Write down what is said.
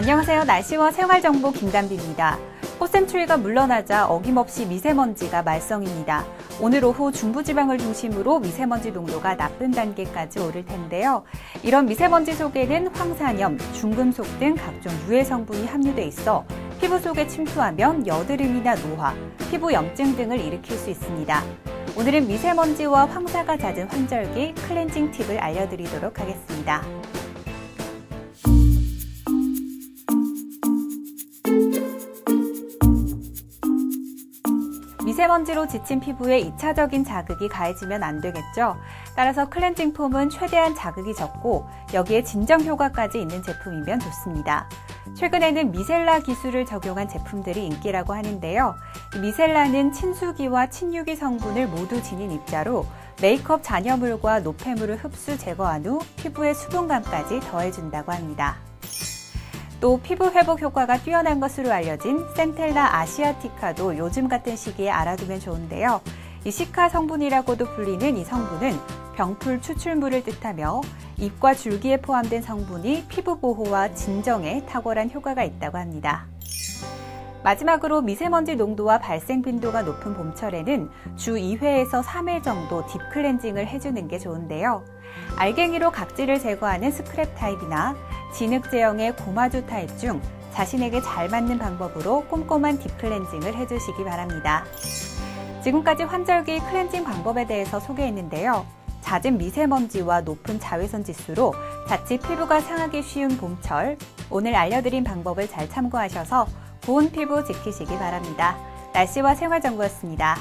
안녕하세요. 날씨와 생활정보 김단비입니다. 꽃샘추위가 물러나자 어김없이 미세먼지가 말썽입니다. 오늘 오후 중부지방을 중심으로 미세먼지 농도가 나쁜 단계까지 오를 텐데요. 이런 미세먼지 속에는 황산염, 중금속 등 각종 유해 성분이 함유돼 있어 피부 속에 침투하면 여드름이나 노화, 피부 염증 등을 일으킬 수 있습니다. 오늘은 미세먼지와 황사가 잦은 환절기 클렌징 팁을 알려드리도록 하겠습니다. 미세먼지로 지친 피부에 2차적인 자극이 가해지면 안 되겠죠. 따라서 클렌징 폼은 최대한 자극이 적고 여기에 진정 효과까지 있는 제품이면 좋습니다. 최근에는 미셀라 기술을 적용한 제품들이 인기라고 하는데요. 이 미셀라는 친수기와 친유기 성분을 모두 지닌 입자로 메이크업 잔여물과 노폐물을 흡수 제거한 후 피부에 수분감까지 더해준다고 합니다. 또 피부 회복 효과가 뛰어난 것으로 알려진 센텔라 아시아티카도 요즘 같은 시기에 알아두면 좋은데요. 이 시카 성분이라고도 불리는 이 성분은 병풀 추출물을 뜻하며 잎과 줄기에 포함된 성분이 피부 보호와 진정에 탁월한 효과가 있다고 합니다. 마지막으로 미세먼지 농도와 발생 빈도가 높은 봄철에는 주 2회에서 3회 정도 딥클렌징을 해주는 게 좋은데요. 알갱이로 각질을 제거하는 스크랩 타입이나 진흙 제형의 고마주 타입 중 자신에게 잘 맞는 방법으로 꼼꼼한 딥클렌징을 해주시기 바랍니다. 지금까지 환절기 클렌징 방법에 대해서 소개했는데요. 잦은 미세먼지와 높은 자외선 지수로 자칫 피부가 상하기 쉬운 봄철, 오늘 알려드린 방법을 잘 참고하셔서 고운 피부 지키시기 바랍니다. 날씨와 생활 정보였습니다.